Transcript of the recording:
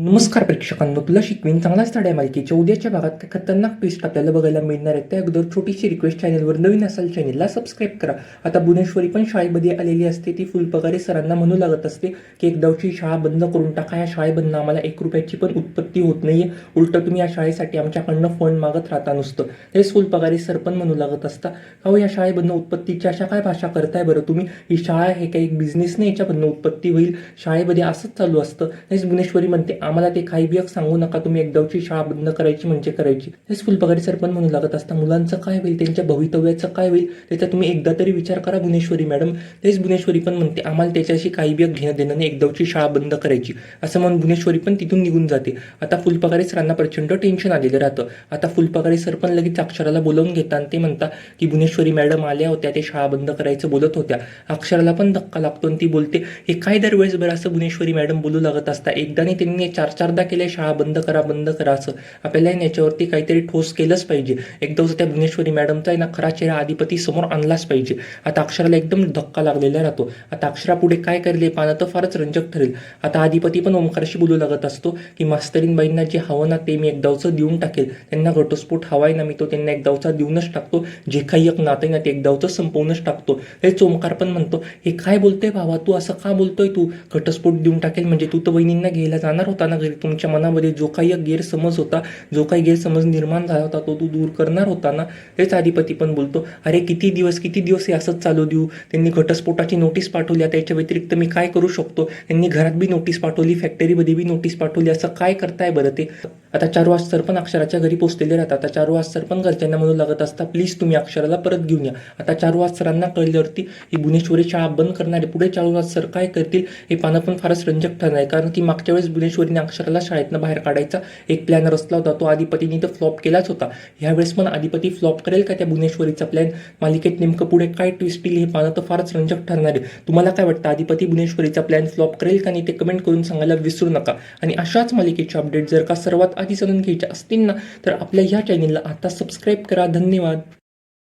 नमस्कार प्रेक्षकांनो तुला शिकवीन चांगलाच स्टार्ट मालिकेच्या उद्याच्या भागात काय खतरनाक ट्विस्ट आपल्याला बघायला मिळणार आहे. त्या अगोदर छोटीशी रिक्वेस्ट चॅनलवर नवीन असाल चॅनलला सबस्क्राईब करा. आता भुवनेश्वरी पण शाळेमध्ये आलेली असते. ती फुलपगारी सरांना म्हणू लागत असते की एकदाची शाळा बंद करून टाका. या शाळेबंद आम्हाला एक रुपयाची पण उत्पत्ती होत नाहीये. उलट तुम्ही या शाळेसाठी आमच्याकडनं फंड मागत राहता नुसतं. तेच फुलपगारी सर पण म्हणू लागत असता का हो या शाळेबंद उत्पत्तीची अशा काय भाषा करताय बरं तुम्ही? ही शाळा हे काही एक बिझनेस नाही. याच्याबद्दल उत्पत्ती होईल. शाळेमध्ये असंच चालू असतं. तेच भुवनेश्वरी म्हणते आम्हाला ते काही बियक सांगू नका तुम्ही एकदावची शाळा बंद करायची म्हणजे करायची. तेच फुलपगारी सर पण म्हणू लागत असता मुलांचं काय होईल त्यांच्या भवितव्याचं काय होईल त्याचा तुम्ही एकदा तरी विचार करा भुवनेश्वरी मॅडम तेच भुवनेश्वरी पण म्हणते आम्हाला त्याच्याशी काही बियक घेणं देणं नाही एकदावची शाळा बंद करायची. असं म्हणून भुवनेश्वरी पण तिथून निघून जाते. आता फुलपगारे सरांना प्रचंड टेन्शन आलेलं राहतं. आता फुलपगारे सर पण लगेच अक्षराला बोलवून घेतात आणि ते म्हणतात की भुवनेश्वरी मॅडम आल्या होत्या ते शाळा बंद करायचं बोलत होत्या. अक्षराला पण धक्का लागतो आणि ती बोलते हे काय दरवेळेस बरं असं भुवनेश्वरी मॅडम बोलू लागत असता? एकदा नाही त्यांनी चार चारदा केले शाळा बंद करा बंद करा असं. आपल्याला याच्यावरती काहीतरी ठोस केलंच पाहिजे. एकदा त्या भुवनेश्वरी मॅडमचा आहे ना खरा चेहरा आधिपती समोर आणलाच पाहिजे. आता अक्षराला एकदम धक्का लागलेला राहतो. आता अक्षरा पुढे काय करले पाहणं तर फारच रंजक ठरेल. आता अधिपती पण ओंकारशी बोलू लागत असतो की मास्तरीनबाईंना जे हवं ना ते मी एकदावचं देऊन टाकेल. त्यांना घटस्फोट हवाय ना मी तो त्यांना एकदावचा देऊनच टाकतो. जे काही एक नातं आहे ना ते एकदावचं संपवूनच टाकतो. हे ओमकार पण म्हणतो. हे काय बोलतोय भावा तू असं का बोलतोय तू? घटस्फोट देऊन टाकेल म्हणजे तू तर वहिनींना घ्यायला जाणार होता. होताना घरी तुमच्या मनामध्ये जो काही गैरसमज होता जो काही गैरसमज निर्माण झाला होता तो तू दूर करणार होता ना हेच अधिपती पण बोलतो अरे किती दिवस किती दिवस हे असंच चालू देऊ? त्यांनी घटस्फोटाची नोटीस पाठवली आता याच्या व्यतिरिक्त मी काय करू शकतो? त्यांनी घरात बी नोटीस पाठवली फॅक्टरीमध्ये बी नोटीस पाठवली असं काय करताय बरं ते? आता चारू वाज सरपण अक्षराच्या घरी पोहोचलेले राहतात. आता चार सरपण घरच्यांना म्हणू लागत असता प्लीज तुम्ही अक्षराला परत घेऊन या. आता चारू वाज सरांना कळल्यावरती ही भुवनेश्वरी शाळा बंद करणारे पुढे चारू वाज सर काय करतील हे पानं पण फारच रंजक ठरणार आहे. कारण की मागच्या वेळेस भुवनेश्वरीने अक्षराला शाळेतनं बाहेर काढायचा एक प्लॅन रचला होता. तो आदिपतीने तर फ्लॉप केलाच होता. ह्यावेळेस पण आधिपती फ्लॉप करेल का त्या भुवनेश्वरीचा प्लॅन मालिकेत नेमकं पुढे काय ट्विस्ट येईल हे पानं तर फारच रंजक ठरणार आहे. तुम्हाला काय वाटतं? आधिपती भुवनेश्वरीचा प्लॅन फ्लॉप करेल का नाही ते कमेंट करून सांगायला विसरू नका. आणि अशाच मालिकेचे अपडेट जर का सर्वात आधी जाणून घ्यायच्या असतील ना तर आपल्या ह्या चॅनेलला आता सबस्क्राईब करा. धन्यवाद.